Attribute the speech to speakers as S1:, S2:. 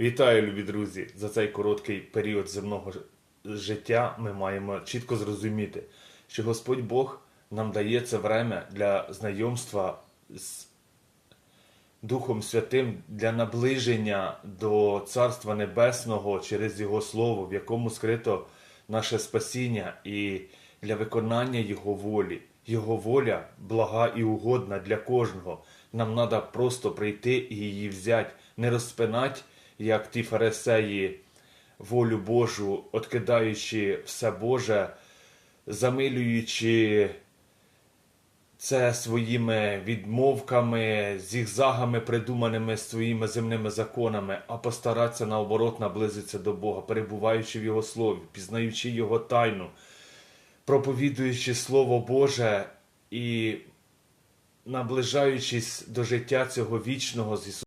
S1: Вітаю, любі друзі! За цей короткий період земного життя ми маємо чітко зрозуміти, що Господь Бог нам дає це время для знайомства з Духом Святим, для наближення до Царства Небесного через Його Слово, в якому скрито наше спасіння, і для виконання Його волі. Його воля блага і угодна для кожного. Нам треба просто прийти і її взяти, не розпинати, як ті фарисеї, волю Божу, откидаючи все Боже, замилюючи це своїми відмовками, зігзагами, придуманими своїми земними законами, а постаратися наоборот наблизитися до Бога, перебуваючи в Його слові, пізнаючи Його тайну, проповідуючи Слово Боже і наближаючись до життя цього вічного з Ісусом.